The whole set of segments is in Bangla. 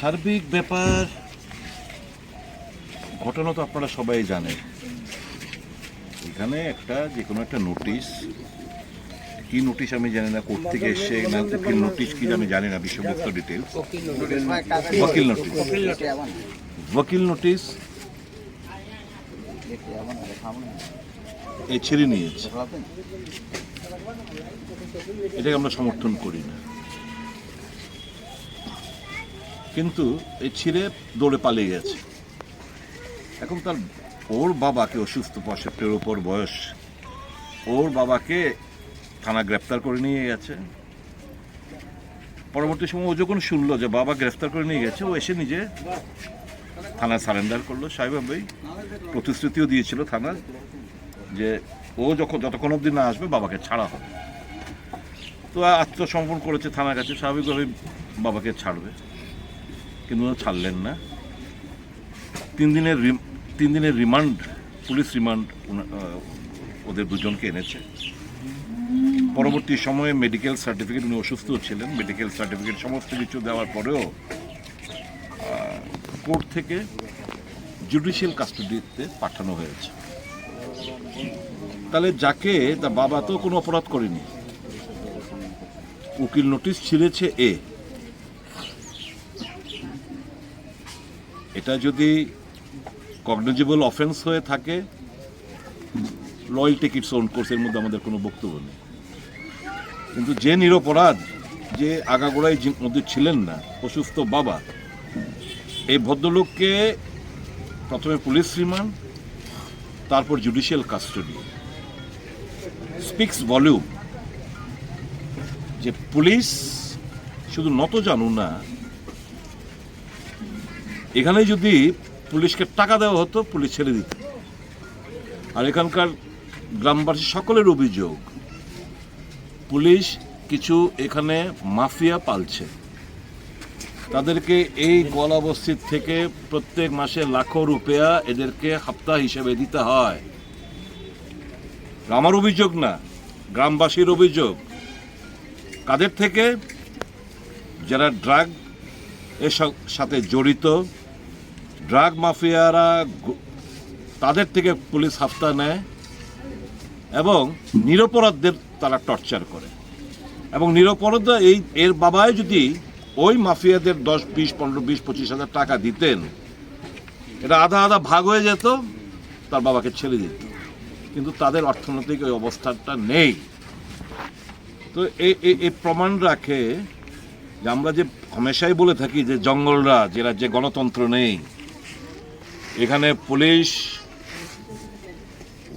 সার্বিক ব্যাপার। ঘটনা তো আপনারা সবাই জানেন। এখানে একটা যে কোনো একটা নোটিশ কি নোটিশ আমি জানি না কোর্ট থেকে এসে না উকিল নোটিশ কি আমি জানি না বিষয়বস্তু ডিটেলস ওয়াকিল নোটিশ। ওয়াকিল নোটিশ। এ ছেড়ে নিয়েছে। এটাকে আমরা সমর্থন করি না। কিন্তু এই ছিঁড়ে দৌড়ে পালিয়ে গেছে। এখন তার ওর বাবাকে অসুস্থ পঁয়ষট্টির ওপর বয়স। ওর বাবাকে থানা গ্রেপ্তার করে নিয়ে গেছে। পরবর্তী সময় ও যখন শুনলো যে বাবা গ্রেফতার করে নিয়ে গেছে, ও এসে নিজে থানায় সারেন্ডার করল। স্বাভাবিকভাবেই প্রতিশ্রুতিও দিয়েছিল থানা যে ও যখন যতক্ষণ অবধি না আসবে বাবাকে ছাড়া হবে। তো আত্মসমর্পণ করেছে থানার কাছে। স্বাভাবিকভাবেই বাবাকে ছাড়বে। কিন্তু ছাড়লেন না। তিন দিনের তিন দিনের রিমান্ড, পুলিশ রিমান্ড ওদের দুজনকে এনেছে। পরবর্তী সময়ে মেডিকেল সার্টিফিকেট, উনি অসুস্থ ছিলেন, মেডিকেল সার্টিফিকেট সমস্ত কিছু দেওয়ার পরেও কোর্ট থেকে জুডিশিয়াল কাস্টডিতে পাঠানো হয়েছে। তাহলে যাকে তা বাবা তো কোনো অপরাধ করেনি। উকিল নোটিশ ছিঁড়েছে এ। এটা যদি কগনিজেবল অফেন্স হয়ে থাকে লয়েল টিকিটস ওন কোর্সের মধ্যে আমাদের কোনো বক্তব্য নেই। কিন্তু যে নিরপরাধ, যে আগাগোড়ায় মধ্যে ছিলেন না, অসুস্থ বাবা, এই ভদ্রলোককে প্রথমে পুলিশ রিমান্ড, তারপর জুডিশিয়াল কাস্টডি স্পিক্স ভলিউম। যে পুলিশ শুধু নত জানু না এখানে যদি পুলিশকে টাকা দেওয়া হতো, পুলিশ ছেড়ে দিত। আর এখানকার গ্রামবাসী সকলের অভিযোগ, পুলিশ কিছু এখানে মাফিয়া পালছে। তাদেরকে এই গলা থেকে প্রত্যেক মাসে লাখো রুপিয়া এদেরকে হাপ্তা হিসেবে দিতে হয়। আমার অভিযোগ না, গ্রামবাসীর অভিযোগ। কাদের থেকে? যারা ড্রাগ এর সাথে জড়িত ড্রাগ মাফিয়ারা তাদের থেকে পুলিশ হাফতা নেয় এবং নিরপরাধদের তারা টর্চার করে। এবং নিরপরাধ এই, এর বাবায় যদি ওই মাফিয়াদের দশ, বিশ, পনেরো, বিশ, পঁচিশ হাজার টাকা দিতেন, এটা আধা আধা ভাগ হয়ে যেত, তার বাবাকে ছেড়ে দিত। কিন্তু তাদের অর্থনৈতিক ওই অবস্থাটা নেই। তো এই এই- প্রমাণ রাখে যে আমরা যে হামেশাই বলে থাকি যে জঙ্গলরা যেরা যে গণতন্ত্র নেই এখানে পুলিশ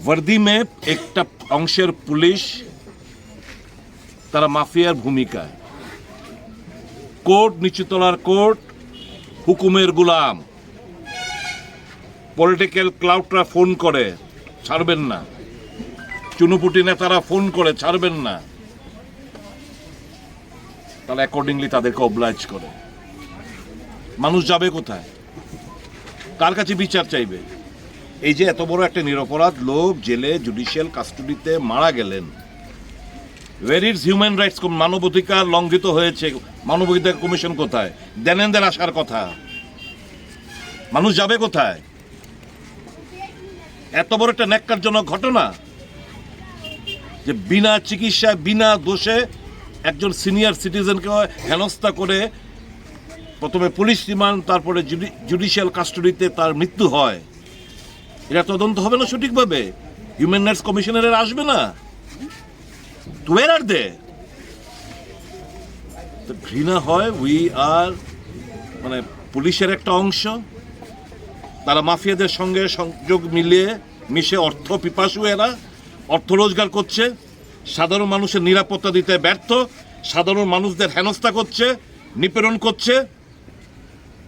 वर्दी में একটা অংশের পুলিশ তারা মাফিয়ার ভূমিকায় কোর্ট নিচুতলার কোর্ট হুকুমের গুলাম পলিটিক্যাল ক্লাউডরা ফোন করে ছাড়বেন না চুনুপুটি নেতারা ফোন করে ছাড়বেন না তাহলে অ্যাকর্ডিংলি তাদেরকে অবলাইজ করে মানুষ যাবে কোথায় কার কাছে বিচার চাইবে? এই যে এত বড় একটা নিরপরাধ লোক জেলে জুডিশিয়াল কাস্টডিতে মারা গেলেন। ওয়ের ইজ হিউম্যান রাইটস মানবাধিকার লঙ্ঘিত হয়েছে? মানবাধিকার কমিশন কোথায়? দেনেন্দের আসার কথা। মানুষ যাবে কোথায়? এত বড় একটা ন্যাক্কারজনক ঘটনা যে বিনা চিকিৎসায়, বিনা দোষে একজন সিনিয়র সিটিজেনকে হেনস্থা করে প্রথমে পুলিশ রিমান্ড, তারপরে জুডিশিয়াল কাস্টডিতে তার মৃত্যু হয়। এটা তদন্ত হবে না সঠিকভাবে? হিউম্যান রাইটস কমিশনারের আসবে না? ওয়ের আর দে ঘৃণা হয় উই আর মানে পুলিশের একটা অংশ। তারা মাফিয়াদের সঙ্গে সংযোগ মিলিয়ে মিশে অর্থ পিপাসু এরা, অর্থ রোজগার করছে। সাধারণ মানুষের নিরাপত্তা দিতে ব্যর্থ। সাধারণ মানুষদের হেনস্থা করছে, নিপীড়ন করছে।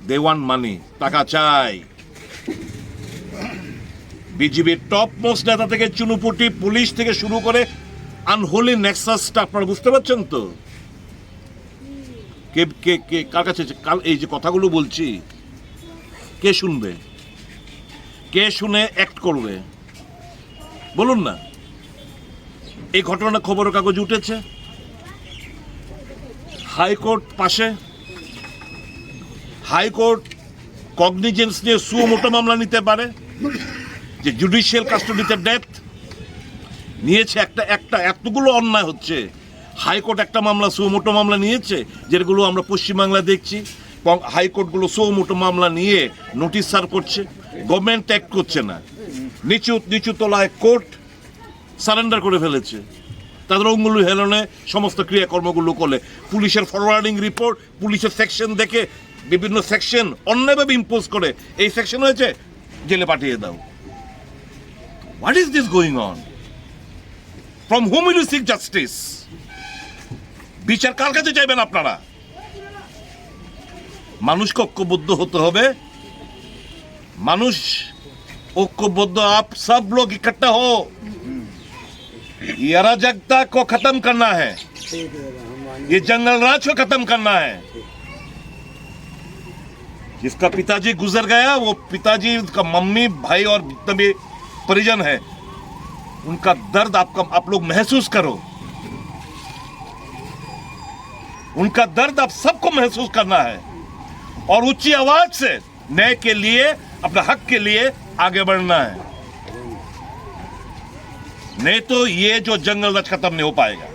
দে ওয়ান মানি টাকা চাই বিজিবির টপ মোস্ট নেতা থেকে চুনুপুটি পুলিশ থেকে শুরু করে আনহোলি নেক্সাসটা আপনারা বুঝতে পারছেন তো? কে কে কে, কার কাছে কাল এই যে কথাগুলো বলছি, কে শুনবে? কে শুনে অ্যাক্ট করবে? বলুন না। এই ঘটনা খবরের কাগজ উঠেছে। হাইকোর্ট পাশে হাইকোর্ট কগনিজেন্স নিয়ে সুমোটো মামলা নিতে পারে, যে জুডিশিয়াল কাস্টডিতে ডেথ নিয়েছে একটা একটা, এতগুলো অন্যায় হচ্ছে। হাইকোর্ট একটা মামলা, সুমোটো মামলা নিয়েছে, যেগুলো আমরা পশ্চিমবাংলা দেখছি। হাইকোর্টগুলো সুমোটো মামলা নিয়ে নোটিশ সার করছে গভর্নমেন্ট অ্যাক্ট করছে না। নিচু নিচু তলায় কোর্ট সারেন্ডার করে ফেলেছে। তাদের অঙ্গুলি হেলনে সমস্ত ক্রিয়াকর্মগুলো করলে। পুলিশের ফরওয়ার্ডিং রিপোর্ট পুলিশের সেকশন দেখে বিভিন্ন সেকশন অন্যায়ভাবে ইম্পোজ করে এই সেকশন হয়েছে জেলে পাঠিয়ে দাও। What is this going on from home you seek justice বিচার কার কাছে চাইবেন আপনারা? মানুষকে ঐক্যবদ্ধ হতে হবে। মানুষ ঐক্যবদ্ধ আপ সব লোক इकट्ठा হো ইয়ারা জগতা কো খতম করনা হ্যাঁ ये जंगल राज को खत्म करना है जिसका पिताजी गुजर गया, वो पिताजी का मम्मी, भाई और जितने भी परिजन है, उनका दर्द आपका आप लोग महसूस करो। उनका दर्द आप सबको महसूस करना है। और ऊँची आवाज़ से न्याय के लिए, अपने हक के लिए आगे बढ़ना है। नहीं तो ये जो जंगल राज खत्म नहीं हो पाएगा।